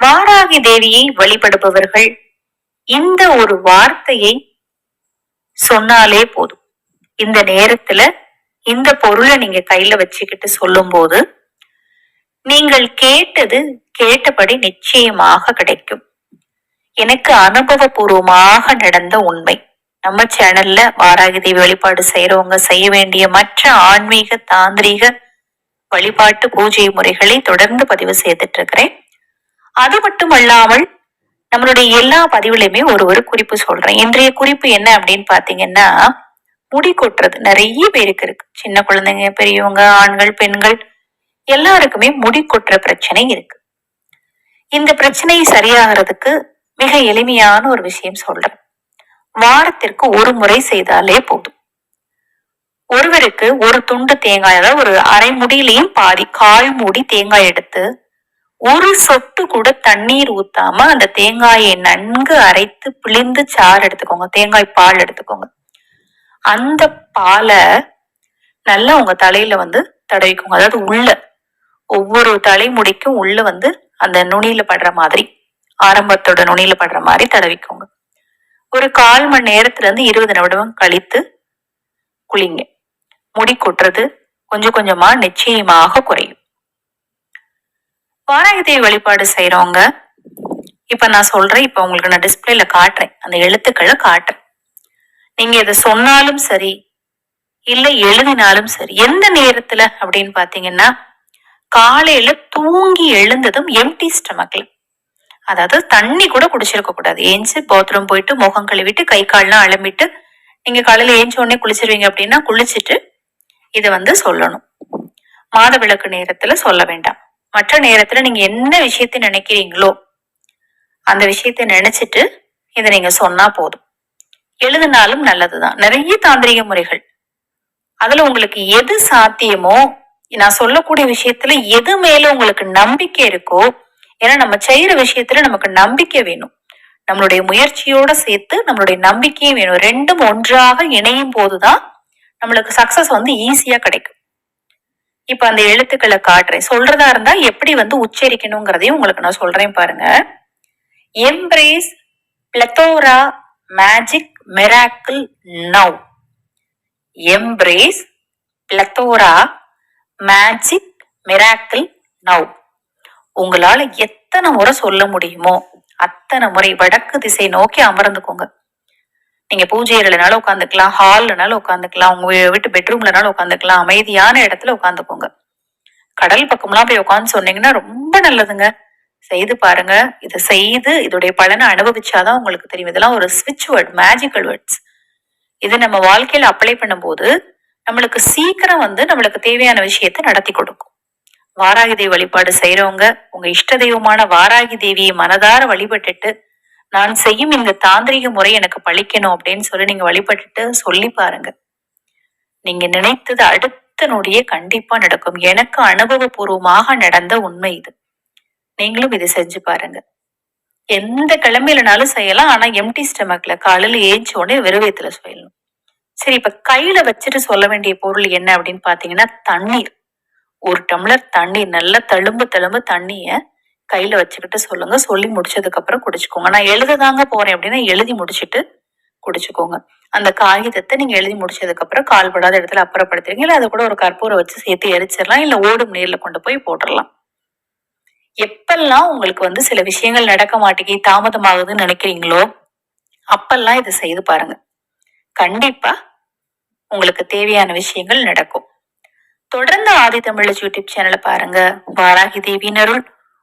வாராகி தேவியை வழிபடுபவர்கள் இந்த ஒரு வார்த்தையை சொன்னாலே போதும். இந்த நேரத்துல இந்த பொருளை நீங்க கையில வச்சுக்கிட்டு சொல்லும் போது நீங்கள் கேட்டது கேட்டபடி நிச்சயமாக கிடைக்கும். எனக்கு அனுபவபூர்வமாக நடந்த உண்மை. நம்ம சேனல்ல வாராகி தேவி வழிபாடு செய்யறவங்க செய்ய வேண்டிய மற்ற ஆன்மீக தாந்திரீக வழிபாட்டு பூஜை முறைகளை தொடர்ந்து பதிவு செய்துட்டு இருக்கிறேன். அது மட்டும் அல்லாமல் நம்மளுடைய எல்லா பதிவுலையுமே ஒரு ஒரு குறிப்பு சொல்றேன். இன்றைய குறிப்பு என்ன அப்படின்னு பாத்தீங்கன்னா முடி கொட்டுறது. நிறைய பேருக்கு இருக்கு. சின்ன குழந்தைங்க பெரியவங்க ஆண்கள் பெண்கள் எல்லாருக்குமே முடி கொட்டுற பிரச்சனை இருக்கு. இந்த பிரச்சனை சரியாகிறதுக்கு மிக எளிமையான ஒரு விஷயம் சொல்றேன். வாரத்திற்கு ஒரு முறை செய்தாலே போதும். ஒருவருக்கு ஒரு துண்டு தேங்காய் அதாவது ஒரு அரை முடியிலையும் பாதி கால் மூடி தேங்காய் எடுத்து ஒரு சொட்டு கூட தண்ணீர் ஊத்தாம அந்த தேங்காயை நன்கு அரைத்து பிழிந்து சாறு எடுத்துக்கோங்க. தேங்காய் பால் எடுத்துக்கோங்க. அந்த பாலை நல்லா உங்க தலையில வந்து தடவிக்கோங்க. அதாவது உள்ள ஒவ்வொரு தலைமுடிக்கும் உள்ள வந்து அந்த நுனியில படுற மாதிரி ஆரம்பத்தோட நுனியில படுற மாதிரி தடவிக்கோங்க. ஒரு கால் மணி நேரத்துல இருந்து இருபது நிமிடம் கழித்து குளிங்க. முடி கொட்டுறது கொஞ்சம் கொஞ்சமா நிச்சயமாக குறையும். வாராகி வழிபாடு செய்யறவங்க இப்ப நான் சொல்றேன் இப்ப உங்களுக்கு நான் டிஸ்பிளேல காட்டுறேன். அந்த எழுத்துக்களை காட்டுறேன். நீங்க இதை சொன்னாலும் சரி இல்ல எழுதினாலும் சரி எந்த நேரத்துல அப்படின்னு பாத்தீங்கன்னா காலையில தூங்கி எழுந்ததும் எம்டி ஸ்டமக்ல அதாவது தண்ணி கூட குடிச்சிருக்க கூடாது. ஏஞ்சி பாத்ரூம் போயிட்டு முகம் கழுவிட்டு கை கால்லாம் அலம்பிட்டு நீங்க காலையில ஏஞ்ச உடனே குளிச்சிருவீங்க அப்படின்னா குளிச்சுட்டு இதை வந்து சொல்லணும். மாதவிளக்கு நேரத்துல சொல்ல வேண்டாம். மற்ற நேரத்துல நீங்க என்ன விஷயத்த நினைக்கிறீங்களோ அந்த விஷயத்த நினைச்சிட்டு இதை நீங்க சொன்னா போதும். எழுதினாலும் நல்லதுதான். நிறைய தாந்திரிக முறைகள். அதுல உங்களுக்கு எது சாத்தியமோ நான் சொல்லக்கூடிய விஷயத்துல எது மேல உங்களுக்கு நம்பிக்கை இருக்கோ ஏன்னா நம்ம செய்யற விஷயத்துல நமக்கு நம்பிக்கை வேணும். நம்மளுடைய முயற்சியோட சேர்த்து நம்மளுடைய நம்பிக்கையும் வேணும். ரெண்டும் ஒன்றாக இணையும் போதுதான் நம்மளுக்கு சக்சஸ் வந்து ஈஸியா கிடைக்கும். இப்ப அந்த எழுத்துக்களை காட்டுறேன். சொல்றதா இருந்தா எப்படி வந்து உச்சரிக்கணுங்கிறதையும் உங்களுக்கு நான் சொல்றேன் பாருங்க. Embrace plethora magic miracle now embrace plethora magic miracle now உங்களால எத்தனை முறை சொல்ல முடியுமோ அத்தனை முறை வடக்கு திசை நோக்கி அமர்ந்துக்கோங்க. நீங்க பூஜை அறையிலனாலும் உட்காந்துக்கலாம் ஹால்லனாலும் உட்காந்துக்கலாம் உங்க வீட்டு பெட்ரூம்லனாலும் உட்காந்துக்கலாம் அமைதியான இடத்துல உட்காந்துக்கோங்க கடல் பக்கம்லாம் போய் உட்காந்து சொன்னீங்கன்னா ரொம்ப நல்லதுங்க. செய்து பாருங்க. இதை செய்து இதோடைய பலனை அனுபவிச்சாதான் உங்களுக்கு தெரியும். இதெல்லாம் ஒரு ஸ்விட்ச் வேர்ட் மேஜிக்கல் வேர்ட்ஸ் இதை நம்ம வாழ்க்கையில அப்ளை பண்ணும்போது நம்மளுக்கு சீக்கிரம் வந்து நம்மளுக்கு தேவையான விஷயத்த நடத்தி கொடுக்கும். வாராகி தேவி வழிபாடு செய்யறவங்க உங்க இஷ்ட தெய்வமான வாராகி தேவியை மனதார வழிபட்டுட்டு நான் செய்யும் இந்த தாந்திரிக முறை எனக்கு பழிக்கணும் அப்படின்னு சொல்லி நீங்க வழிபட்டுட்டு சொல்லி பாருங்க. நீங்க நினைத்தது அடுத்த நொடியே கண்டிப்பா நடக்கும். எனக்கு அனுபவபூர்வமாக நடந்த உண்மை இது. நீங்களும் இதை செஞ்சு பாருங்க. எந்த கிழமையிலனாலும் செய்யலாம். ஆனா எம்டி ஸ்டமக்ல காலையில ஏஞ்ச உடனே வெறுவேத்துல சொல்லணும் சரி இப்ப கையில வச்சுட்டு சொல்ல வேண்டிய பொருள் என்ன அப்படின்னு பாத்தீங்கன்னா தண்ணீர். ஒரு டம்ளர் தண்ணீர் நல்லா தழும்பு தழும்பு தண்ணிய கையில வச்சுக்கிட்டு சொல்லுங்க. சொல்லி முடிச்சதுக்கு அப்புறம் குடிச்சுக்கோங்க. நான் எழுதுதாங்க போறேன் அப்படின்னா எழுதி முடிச்சுட்டு குடிச்சுக்கோங்க. அந்த காகிதத்தை நீங்க எழுதி முடிச்சதுக்கு அப்புறம் கால்படாத இடத்துல அப்புறப்படுத்துறீங்க. இல்ல அதை கூட ஒரு கற்பூரம் வச்சு சேர்த்து எரிச்சிடலாம். இல்ல ஓடும் நீர்ல கொண்டு போய் போட்டுடலாம். எப்பெல்லாம் உங்களுக்கு வந்து சில விஷயங்கள் நடக்க மாட்டேங்கி தாமதமாகுதுன்னு நினைக்கிறீங்களோ அப்பெல்லாம் இதை செய்து பாருங்க. கண்டிப்பா உங்களுக்கு தேவையான விஷயங்கள் நடக்கும். தொடர்ந்து ஆதி தமிழ் யூடியூப் சேனலை பாருங்க. வாராகி தேவி நருள்